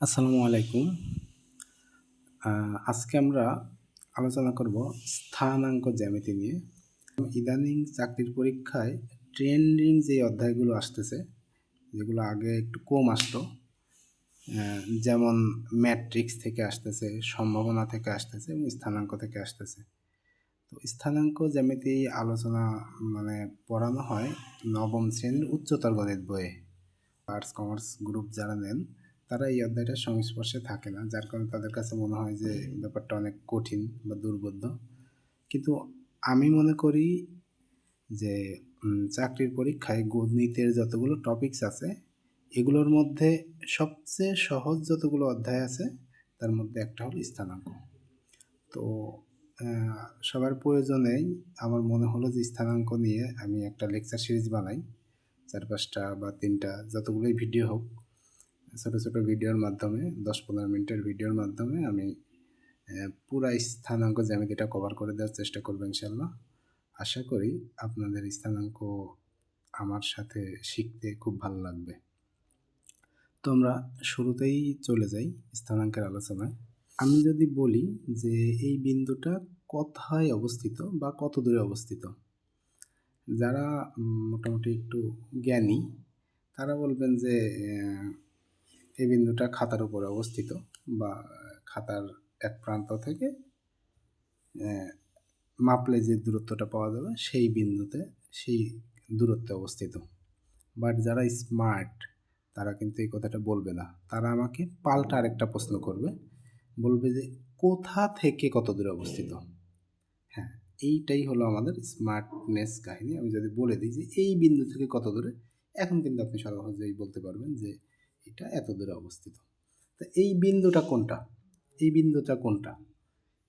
আসসালামু আলাইকুম। আজকে আমরা আলোচনা করব স্থানাঙ্ক জ্যামিতি নিয়ে। ইদানিং চাকরির পরীক্ষায় ট্রেন্ডিং যে অধ্যায়গুলো আসতেছে, যেগুলো আগে একটু কম আসতো যেমন ম্যাট্রিক্স থেকে আসতেছে, সম্ভাবনা থেকে আসতেছে এবং স্থানাঙ্ক থেকে আসতেছে। তো স্থানাঙ্ক জ্যামিতি আলোচনা মানে পড়ানো হয় নবম শ্রেণির উচ্চতর গণিত বইয়ে। আর্টস, কমার্স গ্রুপ যারা নেন তারা এই অধ্যায়টার সংস্পর্শে থাকে না, যার কারণে তাদের কাছে মনে হয় যে ব্যাপারটা অনেক কঠিন বা দুর্বোধ্য। কিন্তু আমি মনে করি যে চাকরির পরীক্ষায় গণিতের যতগুলো টপিকস আছে, এগুলোর মধ্যে সবচেয়ে সহজ যতগুলো অধ্যায় আছে, তার মধ্যে একটা হলো স্থানাঙ্ক। তো সবার প্রয়োজনেই আমার মনে হলো যে স্থানাঙ্ক নিয়ে আমি একটা লেকচার সিরিজ বানাই, চার পাঁচটা বা তিনটা যতগুলোই ভিডিও হোক। ছোটো ছোটো ভিডিওর মাধ্যমে, দশ পনেরো মিনিটের ভিডিওর মাধ্যমে আমি পুরা স্থানাঙ্ক জ্যামিতিটা কভার করে দেওয়ার চেষ্টা করব ইনশাল্লাহ আশা করি আপনাদের স্থানাঙ্ক আমার সাথে শিখতে খুব ভালো লাগবে। তো আমরা শুরুতেই চলে যাই স্থানাঙ্কের আলোচনায়। আমি যদি বলি যে এই বিন্দুটা কোথায় অবস্থিত বা কত দূরে অবস্থিত? যারা মোটামুটি একটু জ্ঞানী, তারা বলবেন যে এই বিন্দুটা খাতার উপরে অবস্থিত বা খাতার এক প্রান্ত থেকে মাপলে যে দূরত্বটা পাওয়া যাবে সেই বিন্দুতে সেই দূরত্বে অবস্থিত। বাট যারা স্মার্ট, তারা কিন্তু এই কথাটা বলবে না। তারা আমাকে পাল্টা আরেকটা প্রশ্ন করবে। বলবে যে, কোথা থেকে কত দূরে অবস্থিত? হ্যাঁ এইটাই হলো আমাদের স্মার্টনেস কাহিনী। আমি যদি বলে দিই যে, এই বিন্দু থেকে কত দূরে? এখন কিন্তু আপনি সহজেই বলতে পারবেন যে এটা এত দূরে অবস্থিত। তো এই বিন্দুটা কোনটা? এই বিন্দুটা কোনটা?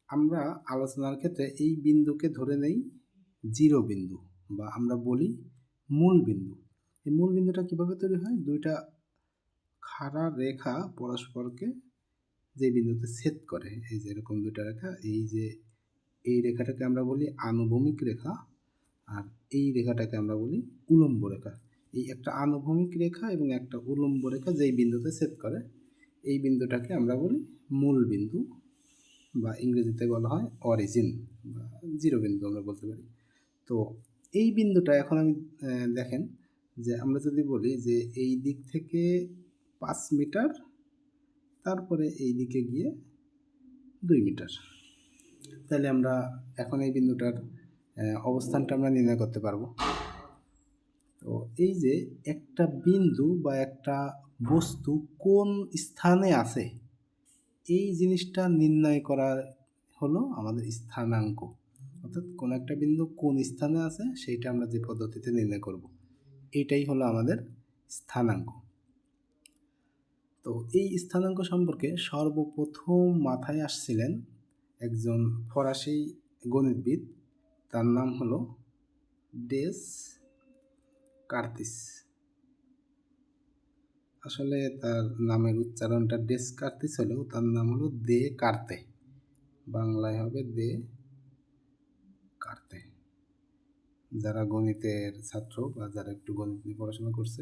আমরা আলোচনার ক্ষেত্রে এই বিন্দুকে ধরে নেই জিরো বিন্দু বা আমরা বলি মূল বিন্দু। এই মূল বিন্দুটা কীভাবে তৈরি হয়? দুইটা খাড়া রেখা পরস্পরকে যে বিন্দুতে ছেদ করে, এই যে এরকম দুইটা রেখা, এই যে এই রেখাটাকে আমরা বলি আনুভূমিক রেখা আর এই রেখাটাকে আমরা বলি উলম্ব রেখা। এই একটা আনুভূমিক রেখা এবং একটা উলম্ব রেখা যেই বিন্দুতে ছেদ করে, এই বিন্দুটাকে আমরা বলি মূল বিন্দু বা ইংরেজিতে বলা হয় অরিজিন বা জিরো বিন্দু আমরা বলতে পারি। তো এই বিন্দুটা এখন আমি দেখেন যে আমরা যদি বলি যে এই দিক থেকে পাঁচ মিটার, তারপরে এই দিকে গিয়ে দুই মিটার। তাহলে আমরা এখন এই বিন্দুটার অবস্থানটা আমরা নির্ণয় করতে পারব। তো এই যে একটা বিন্দু বা একটা বস্তু কোন স্থানে আছে, এই জিনিসটা নির্ণয় করা হলো আমাদের স্থানাঙ্ক। অর্থাৎ কোন একটা বিন্দু কোন স্থানে আছে, সেইটা আমরা যে পদ্ধতিতে নির্ণয় করব, এটাই হলো আমাদের স্থানাঙ্ক। তো এই স্থানাঙ্ক সম্পর্কে সর্বপ্রথম মাথায় আসছিলেন একজন ফরাসি গণিতবিদ, তার নাম হলো ডেস কার্তিস। আসলে তার নামের উচ্চারণটা ডেস কার্তিস হলেও তার নাম হলো দে কার্তে। বাংলায় হবে দে কার্তে। যারা গণিতের ছাত্র বা যারা একটু গণিত নিয়ে পড়াশোনা করছে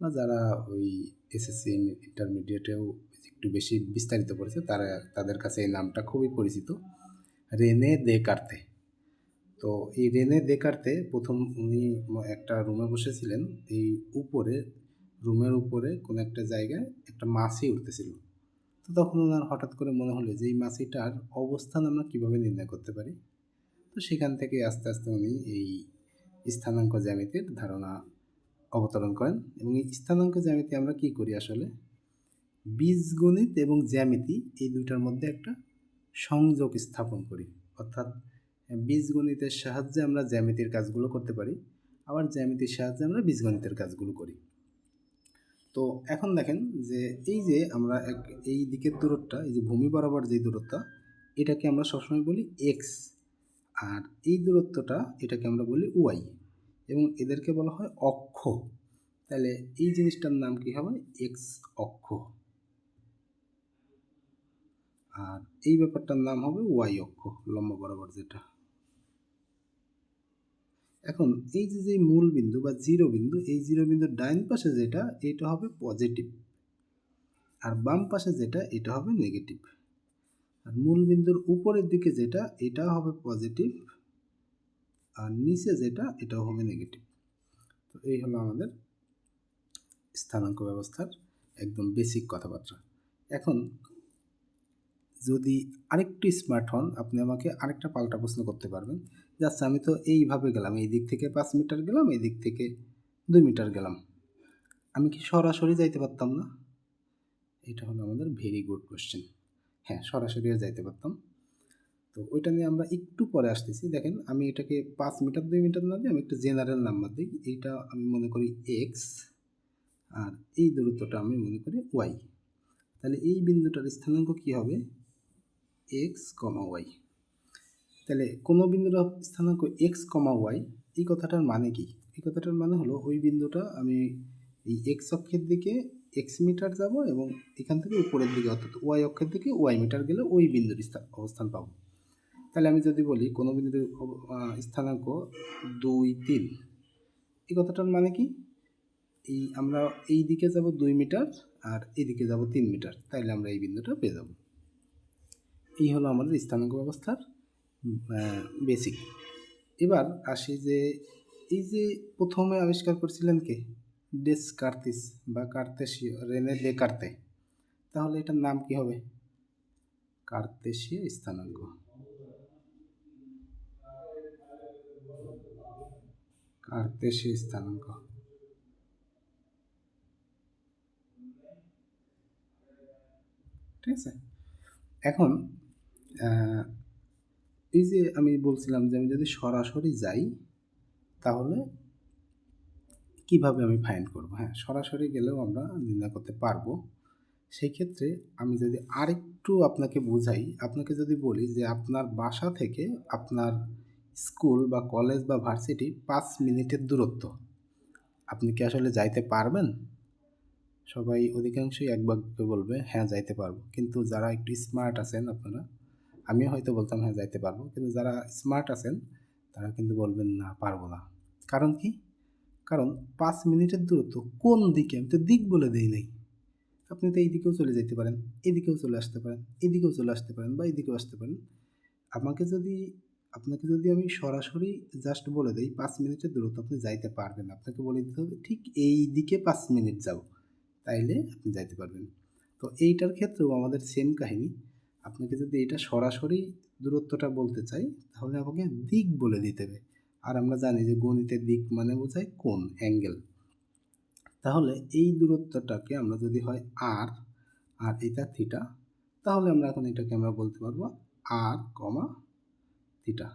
বা যারা ওই এসএসসি ইন্টারমিডিয়েটেও একটু বেশি বিস্তারিত পড়েছে, তারা তাদের কাছে এই নামটা খুবই পরিচিত। Rene Descartes. তো এই রেনে দেকারতে প্রথম উনি একটা রুমে বসেছিলেন। এই উপরে, রুমের উপরে কোনো একটা জায়গায় একটা মাছি উঠতেছিল। তো তখন ওনার হঠাৎ করে মনে হলো যে, এই মাছিটার অবস্থান আমরা কীভাবে নির্ণয় করতে পারি? তো সেখান থেকে আস্তে আস্তে উনি এই স্থানাঙ্ক জ্যামিতির ধারণা অবতরণ করেন এবং এই স্থানাঙ্ক জ্যামিতি আমরা কি করি আসলে? বীজগণিত এবং জ্যামিতি এই দুইটার মধ্যে একটা সংযোগ স্থাপন করি। অর্থাৎ বীজগণিতের সাহায্যে আমরা জ্যামিতির কাজগুলো করতে পারি। আবার জ্যামিতির সাহায্যে আমরা বীজগণিতের কাজগুলো করি। তো এখন দেখেন যে এই যে আমরা এক, এই দিকের দূরত্বটা, এই যে ভূমি বরাবর যে দূরত্বটা, এটাকে আমরা সবসময় বলি এক্স আর এই দূরত্বটা এটাকে আমরা বলি ওয়াই এবং এদেরকে বলা হয় অক্ষ। তাহলে এই জিনিসটার নাম কি হবে? এক্স অক্ষ। আর এই ব্যাপারটার নাম হবে ওয়াই অক্ষ, লম্বা বরাবর যেটা। এখন এই যে যে মূল বিন্দু বা জিরো বিন্দু, এই জিরো বিন্দুর ডাইন পাশে যেটা, এটা হবে পজিটিভ আর বাম পাশে যেটা, এটা হবে নেগেটিভ আর মূল বিন্দুর উপরের দিকে যেটা, এটা হবে পজিটিভ আর নিচে যেটা, এটাও হবে নেগেটিভ তো এই হলো আমাদের স্থানাঙ্ক ব্যবস্থার একদম বেসিক কথাবার্তা। এখন যদি আরেকটু স্মার্ট হন, আপনি আমাকে আরেকটা পাল্টা প্রশ্ন করতে পারবেন। যে আচ্ছা আমি তো এইভাবে গেলাম, এই দিক থেকে পাঁচ মিটার গেলাম, এই দিক থেকে দুই মিটার গেলাম। আমি কি সরাসরি যাইতে পারতাম না? এটা হলো আমাদের ভেরি গুড কোশ্চেন হ্যাঁ সরাসরিও যাইতে পারতাম। তো ওইটা নিয়ে আমরা একটু পরে আসতেছি। দেখেন, আমি এটাকে পাঁচ মিটার, দুই মিটার না দিয়ে আমি একটু জেনারেল নাম্বার দিই। এইটা আমি মনে করি এক্স আর এই দূরত্বটা আমি মনে করি ওয়াই তাহলে এই বিন্দুটার স্থানাঙ্ক কী হবে? এক্স কমা ওয়াই তাহলে কোনো বিন্দুর স্থানাঙ্ক এক্স কমা ওয়াই এই কথাটার মানে কি? এই কথাটার মানে হলো ওই বিন্দুটা আমি এই এক্স অক্ষের দিকে এক্স মিটার যাব এবং এখান থেকে উপরের দিকে, অর্থাৎ ওয়াই অক্ষের দিকে ওয়াই মিটার গেলে ওই বিন্দুর স্থান অবস্থান পাবো। তাহলে আমি যদি বলি কোনো বিন্দুর স্থানাঙ্ক দুই, তিন, এই কথাটার মানে কি? এই আমরা এই দিকে যাব দুই মিটার আর এদিকে যাব তিন মিটার, তাইলে আমরা এই বিন্দুটা পেয়ে যাব। এই হলো আমাদের স্থানাঙ্ক ব্যবস্থার বেসিক এবার আসি যে এই যে প্রথমে আবিষ্কার করছিলেন কে? ডেস কার্তিস বা কার্তেশীয় রেনে দে কার্তে। তাহলে এটার নাম কি হবে? কার্তেশীয় স্থানাঙ্ক। কার্তেশীয় স্থানাঙ্ক। ঠিক আছে? এখন এই যে আমি বলছিলাম যে আমি যদি সরাসরি যাই, তাহলে কীভাবে আমি ফাইন্ড করব? হ্যাঁ সরাসরি গেলেও আমরা নির্ণয় করতে পারব। সেই ক্ষেত্রে আমি যদি আরেকটু আপনাকে বোঝাই, আপনাকে যদি বলি যে আপনার বাসা থেকে আপনার স্কুল বা কলেজ বা ভার্সিটি পাঁচ মিনিটের দূরত্ব। আপনি কি আসলে যাইতে পারবেন? সবাই অধিকাংশই এক বলবে হ্যাঁ যাইতে পারব। কিন্তু যারা একটু স্মার্ট আছেন আপনারা আমিও হয়তো বলতাম হ্যাঁ যাইতে পারব। কিন্তু যারা স্মার্ট আছেন, তারা কিন্তু বলবেন, না, পারব না। কারণ কি? কারণ পাঁচ মিনিটের দূরত্ব কোন দিকে? আমি তো দিক বলে দিই নাই। আপনি তো এই দিকেও চলে যেতে পারেন এদিকেও চলে আসতে পারেন এদিকেও চলে আসতে পারেন বা এদিকেও আসতে পারেন। আমাকে যদি, আপনাকে যদি আমি সরাসরি জাস্ট বলে দিই, পাঁচ মিনিটের দূরত্ব আপনি যাইতে পারবেন আপনাকে বলে দিতে হবে, ঠিক এই দিকে পাঁচ মিনিট যাও। তাইলে আপনি যাইতে পারবেন। তো এইটার ক্ষেত্রেও আমাদের সেম কাহিনী। আপনাকে যদি এটা সরাসরি দূরত্বটা বলতে চাই, তাহলে আমাকে দিক বলে দিতে হবে। আর আমরা জানি যে গণিতের দিক মানে বোঝায় কোন অ্যাঙ্গেল। তাহলে এই দূরত্বটাকে আমরা যদি হয় আর আর এটা থিটা তাহলে আমরা এখন এটাকে আমরা বলতে পারব আর কমা থিটা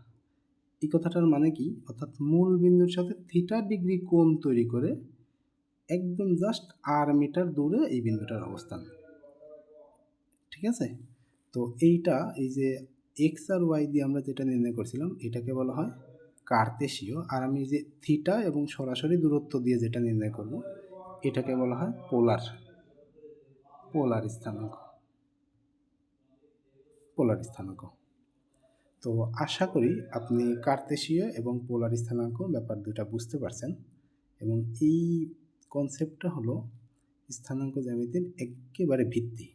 এই কথাটার মানে কি? অর্থাৎ মূল বিন্দুর সাথে থিটা ডিগ্রি কোণ তৈরি করে একদম জাস্ট আর মিটার দূরে এই বিন্দুটার অবস্থান। ঠিক আছে? তো এইটা এই যে এক্স আর ওয়াই দিয়ে আমরা যেটা নির্ণয় করছিলাম, এটাকে বলা হয় কার্তেশীয়। আর আমি যে থিটা এবং সরাসরি দূরত্ব দিয়ে যেটা নির্ণয় করব, এটাকে বলা হয় পোলার পোলার স্থানাঙ্ক পোলার স্থানাঙ্ক। তো আশা করি আপনি কার্তেশীয় এবং পোলার স্থানাঙ্ক ব্যাপার দুটা বুঝতে পারছেন এবং এই কনসেপ্টটা হলো স্থানাঙ্ক জ্যামিতির একেবারে ভিত্তি।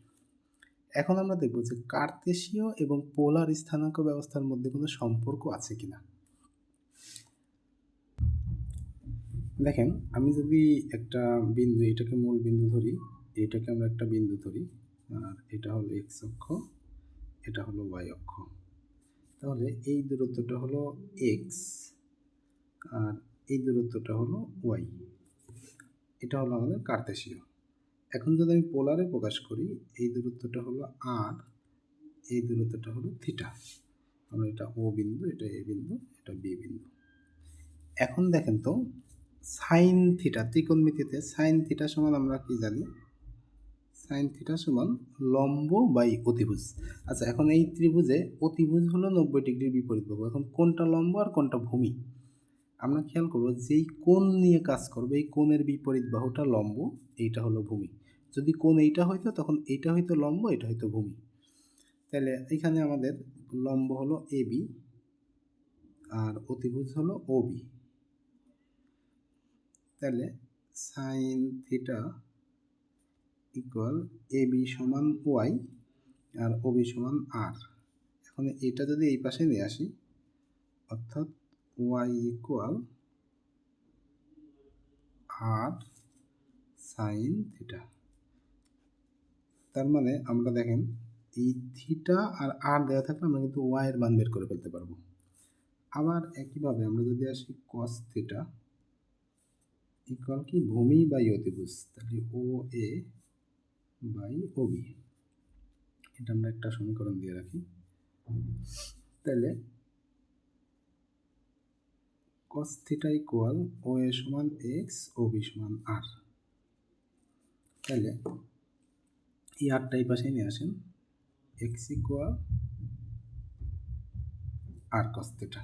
এখন আমরা দেখব যে কার্তেশীয় এবং পোলার স্থানাঙ্ক ব্যবস্থার মধ্যে কোনো সম্পর্ক আছে কিনা। দেখেন, আমি যদি একটা বিন্দু, এটাকে মূল বিন্দু ধরি, এটাকে আমরা একটা বিন্দু ধরি, আর এটা হলো এক্স অক্ষ, এটা হলো ওয়াই অক্ষ। তাহলে এই দূরত্বটা হলো এক্স আর এই দূরত্বটা হলো ওয়াই এটা হলো আমাদের কার্তেশীয়। এখন যদি আমি পোলারে প্রকাশ করি, এই দূরত্বটা হলো আর এই দূরত্বটা হলো থিটা আমরা এটা ও বিন্দু, এটা এ বিন্দু, এটা বি বিন্দু। এখন দেখেন তো সাইন থিটা ত্রিকোণমিতিতে সাইন থিটা সমান আমরা কি জানি? সাইন থিটা সমান লম্ব বাই অতিভুজ। আচ্ছা এখন এই ত্রিভুজে অতিভুজ হলো নব্বই ডিগ্রির বিপরীত বাহু এখন কোনটা লম্ব আর কোনটা ভূমি? আমরা খেয়াল করব, যেই কোণ নিয়ে কাজ করবে, এই কোণের বিপরীত বাহুটা লম্ব, এইটা হলো ভূমি। যদি কোন এইটা হইতো, তখন এইটা হয়তো লম্ব এটা হয়তো ভূমি। তাহলে এখানে আমাদের লম্ব হলো এ বি, আর অতিভুজ হলো ও বি। তাহলে sine theta equal A B সমান ওয়াই, আর ও বি সমান আর। এখন এটা যদি এই পাশে নিয়ে আসি, অর্থাৎ Y equal R sine theta. তার মানে আমরা দেখেন এই থিটা আর আর দেওয়া থাকলে আমরা কিন্তু ওয়াই এর মান বের করে ফেলতে পারব। আবার একইভাবে আমরা যদি আসি কস থিটা ইকুয়াল কি? ভূমি বাই অতিভুজ। তাহলে ও এ বাই ও বি এটা আমরা একটা সমীকরণ দিয়ে রাখি। তাহলে cos theta equal O A সমান এক্স ও বি সমান আর তাহলে এই আরটা এই পাশে নিয়ে আসেন। X equal R cos theta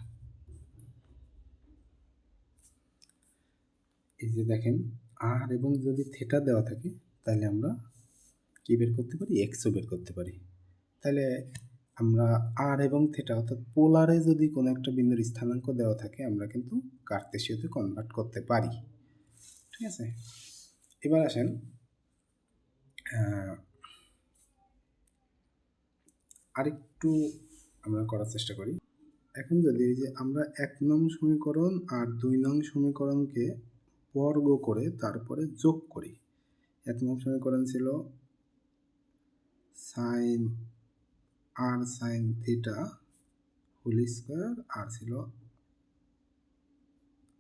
এই যে দেখেন, আর এবং যদি থিটা দেওয়া থাকে, তাহলে আমরা কি বের করতে পারি? এক্সও বের করতে পারি। তাহলে আমরা আর এবং থিটা, অর্থাৎ পোলারে যদি কোনো একটা বিন্দুর স্থানাঙ্ক দেওয়া থাকে, আমরা কিন্তু কার্তেশীয়তে কনভার্ট করতে পারি। ঠিক আছে? এবার আসেন আরেকটু আমরা করার চেষ্টা করি। এখন যদি এই যে আমরা এক নং সমীকরণ আর দুই নং সমীকরণকে বর্গ করে তারপরে যোগ করি। এক নং সমীকরণ ছিল sine R sine theta whole square আর ছিল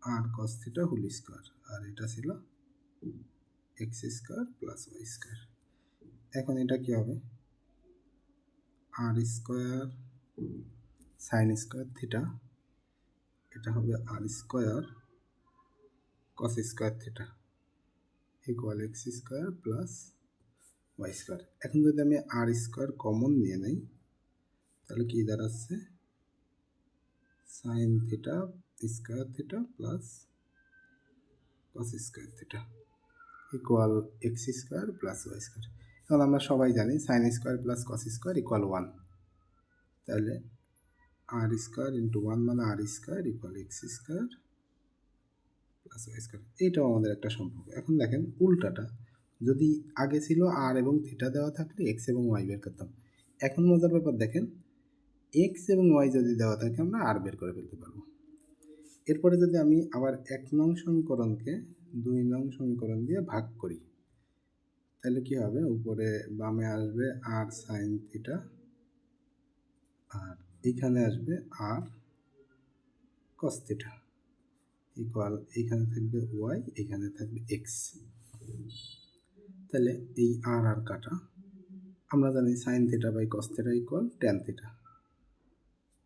R cos theta whole square আর এটা ছিল X square plus Y square এখন এটা কি হবে? R square sine square theta, এটা হবে R square cos square theta equal X square plus Y square. এখন যদি আমি আর স্কোয়ার কমন নিয়ে নেই, তাহলে কি দাঁড়াচ্ছে? Sine theta square theta plus cos square theta equal X square plus Y square. এখন আমরা সবাই জানি sine square plus cos square equal one তাহলে আর স্কোয়ার ইন্টু ওয়ান মানে R square equal X square plus Y square এইটাও আমাদের একটা সম্পর্ক। এখন দেখেন উল্টাটা, যদি আগে ছিল আর এবং থিটা দেওয়া থাকলে এক্স এবং ওয়াই বের করতাম। এখন মজার ব্যাপার দেখেন এক্স এবং ওয়াই যদি দেওয়া থাকে আমরা আর বের করে ফেলতে পারব। এরপরে যদি আমি আবার এক নং সমীকরণকে, দুই নং সমীকরণ দিয়ে ভাগ করি তাহলে কি হবে? উপরে বামে আসবে আর সাইন থিটা আর এইখানে আসবে আর কস থিটা ইকুয়াল এইখানে থাকবে ওয়াই এখানে থাকবে এক্স তাহলে এই আর আর কাটা। আমরা জানি sine theta by cos theta equal tan theta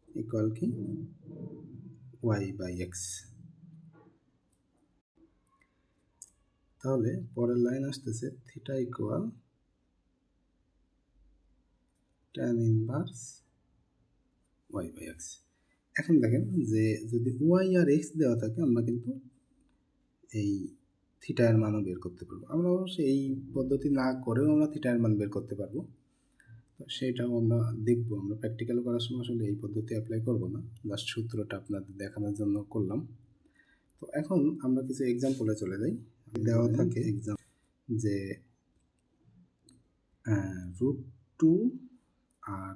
equal কি? ওয়াই বাই এক্স তাহলে পরের লাইন আসতেছে theta equal tan inverse Y by X এখন দেখেন যে যদি ওয়াই আর এক্স দেওয়া থাকে, আমরা কিন্তু এই থিটার মানও বের করতে পারব। আমরা অবশ্য এই পদ্ধতি না করেও আমরা থিটার মান বের করতে পারব। তো সেটাও আমরা দেখব। আমরা প্র্যাকটিক্যাল করার সময় আসলে এই পদ্ধতি অ্যাপ্লাই করব না। জাস্ট সূত্রটা আপনাদের দেখানোর জন্য করলাম। তো এখন আমরা কিছু এক্সাম্পলে চলে যাই। দেওয়া থাকে এক্সাম যে রুট টু আর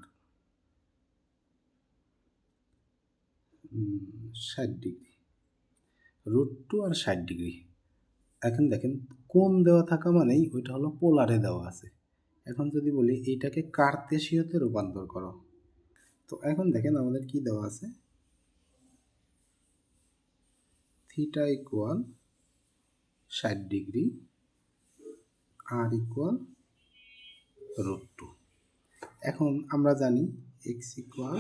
ষাট ডিগ্রি রুট টু আর ষাট ডিগ্রি এখন দেখেন কোন দেওয়া থাকা মানেই ওইটা হলো পোলারে দেওয়া আছে। এখন যদি বলি এইটাকে কার্তেশীয়তে রূপান্তর করো। তো এখন দেখেন আমাদের কি দেওয়া আছে? থিটা ইকুয়াল ষাট degree R equal root two এখন আমরা জানি X equal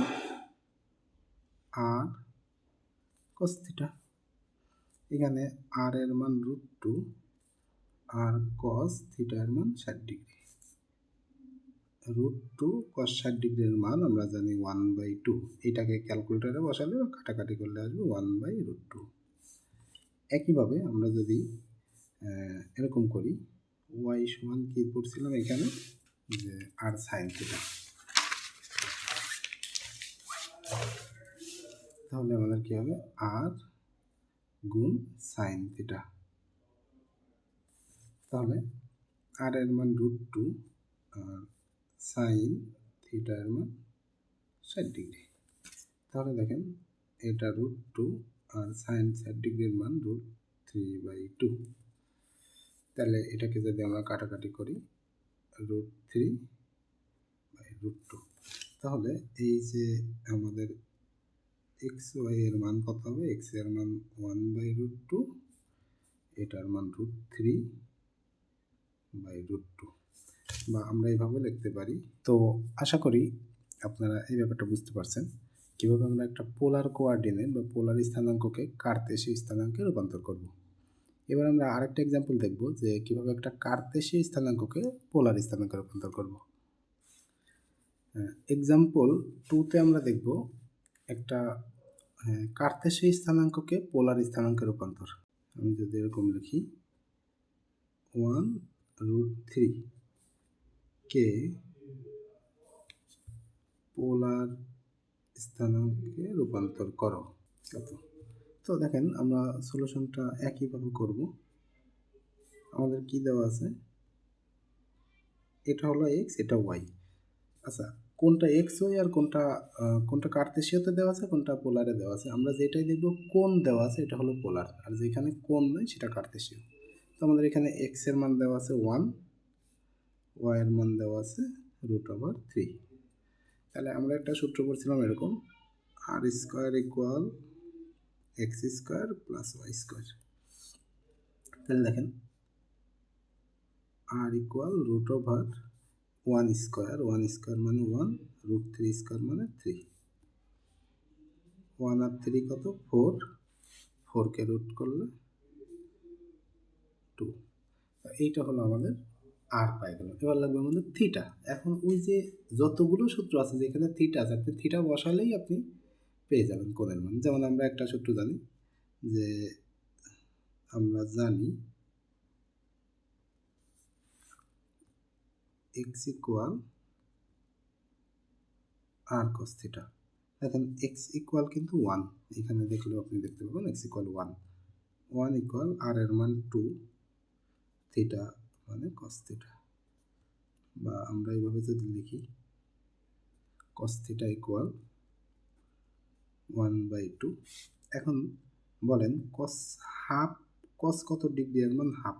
R cos theta এখানে আর এর মান রুট টু আর কস থিটার মান ষাট ডিগ্রি। রুট টু কস ষাট ডিগ্রির মান আমরা জানি ওয়ান বাই টু এটাকে ক্যালকুলেটারে বসালে বা কাটাকাটি করলে আসবে ওয়ান বাই রুট টু একইভাবে আমরা যদি এরকম করি। ওয়াই সমান কি পড়ছিলাম এখানে? যে আর সাইন থিটা তাহলে আমাদের কি হবে? আর গুণ সাইন থিটা তাহলে আর এর মান রুট টু আর সাইন থিটা এর মান ষাট ডিগ্রি তাহলে দেখেন, এটা রুট টু আর সাইন ষাট ডিগ্রির মান রুট থ্রি বাই টু তাহলে এটাকে যদি আমরা কাটাকাটি করি root three by root two তাহলে এই যে আমাদের এক্স ওয়াই এর মান কত হবে? এক্সের মান ওয়ান বাই রুট টু এটার মান root three by root two বা আমরা এইভাবে লিখতে পারি। তো আশা করি আপনারা এই ব্যাপারটা বুঝতে পারছেন। কীভাবে আমরা একটা পোলার কোয়ার্ডিনেট বা পোলার স্থানাঙ্ককে কার্তেশীয় স্থানাঙ্কে রূপান্তর করব? এবার আমরা আরেকটা এক্সাম্পল দেখব যে কীভাবে একটা কার্তেশীয় স্থানাঙ্ককে পোলার স্থানাঙ্কে রূপান্তর করব। এক্সাম্পল টুতে আমরা দেখব একটা হ্যাঁ, কার্তেশীয় স্থানাঙ্ককে পোলার স্থানাঙ্কে রূপান্তর। আমি যদি এরকম লিখি ওয়ান রুট থ্রি কে পোলার স্থানাঙ্কে রূপান্তর করো। তো দেখেন, আমরা সলিউশনটা একইভাবে করব। আমাদের কি দেওয়া আছে? এটা হলো এক্স এটা ওয়াই আচ্ছা কোনটা এক্স ওয়াই আর কোনটা কোনটা কার্তেশীয়তে দেওয়া আছে, কোনটা পোলারে দেওয়া আছে? আমরা যেটাই দেখব, কোন দেওয়া আছে, এটা হলো পোলার। আর যেখানে কোন নয় সেটা কার্তেশীয় তো আমাদের এখানে এক্সের মান দেওয়া আছে ওয়ান ওয়াই এর মান দেওয়া আছে রুট ওভার থ্রি তাহলে আমরা একটা সূত্র পড়ছিলাম এরকম R square equal X square plus Y square. তাহলে দেখেন, R equal root over one square one square মানে ওয়ান, রুট থ্রি স্কোয়ার মানে থ্রি। ওয়ান আর থ্রি কত? ফোর। ফোরকে রুট করলে টু। এইটা হলো আমাদের আর পাই গেল। এবার লাগবে আমাদের থিটা। এখন ওই যে যতগুলো সূত্র আছে, যেখানে থিটা আছে, আপনি থিটা বসালেই আপনি পেয়ে যাবেন কোণের মান। যেমন আমরা একটা সূত্র জানি যে আমরা জানি এক্স ইকুয়াল আর কস দেখেন এক্স ইকুয়াল কিন্তু ওয়ান এখানে দেখলেও আপনি দেখতে পাবেন X equal one one equal R এর মান টু থিটা মানে কস থিটা বা আমরা এইভাবে যদি লিখি cos equal one by two. এখন বলেন কস হাফ কস কত ডিগ্রি? এর হাফ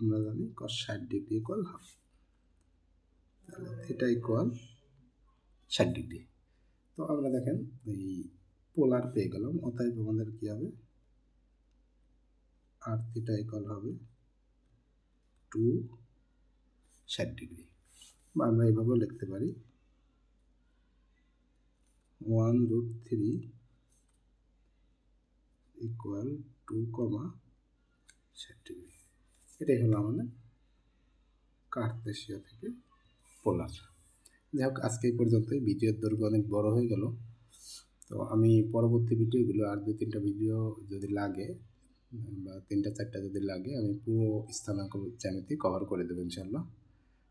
আমরা জানি কস ষাট ডিগ্রি ইকুয়াল হাফ তাহলে থিটা ইকুয়াল ষাট ডিগ্রি। তো আমরা দেখেন এই পোলার পেয়ে গেলাম। অতএব আমাদের কী হবে? আর থিটা ইকুয়াল হবে টু ষাট ডিগ্রি। বা আমরা এভাবেও লিখতে পারি। One root three equal two comma ষাট এটাই হলো আমাদের কার্তেশিয়া থেকে পোলার। যাই হোক আজকে এই পর্যন্তই। ভিডিওর দৈর্ঘ্য অনেক বড় হয়ে গেল। তো আমি পরবর্তী ভিডিওগুলো আর দু তিনটা ভিডিও যদি লাগে, বা তিনটা চারটা যদি লাগে, আমি পুরো স্থানাঙ্ক চ্যানেলটি কভার করে দেবো ইনশাল্লাহ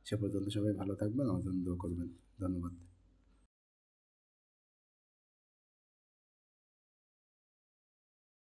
সে পর্যন্ত সবাই ভালো থাকবেন, আমার জন্য করবেন। ধন্যবাদ।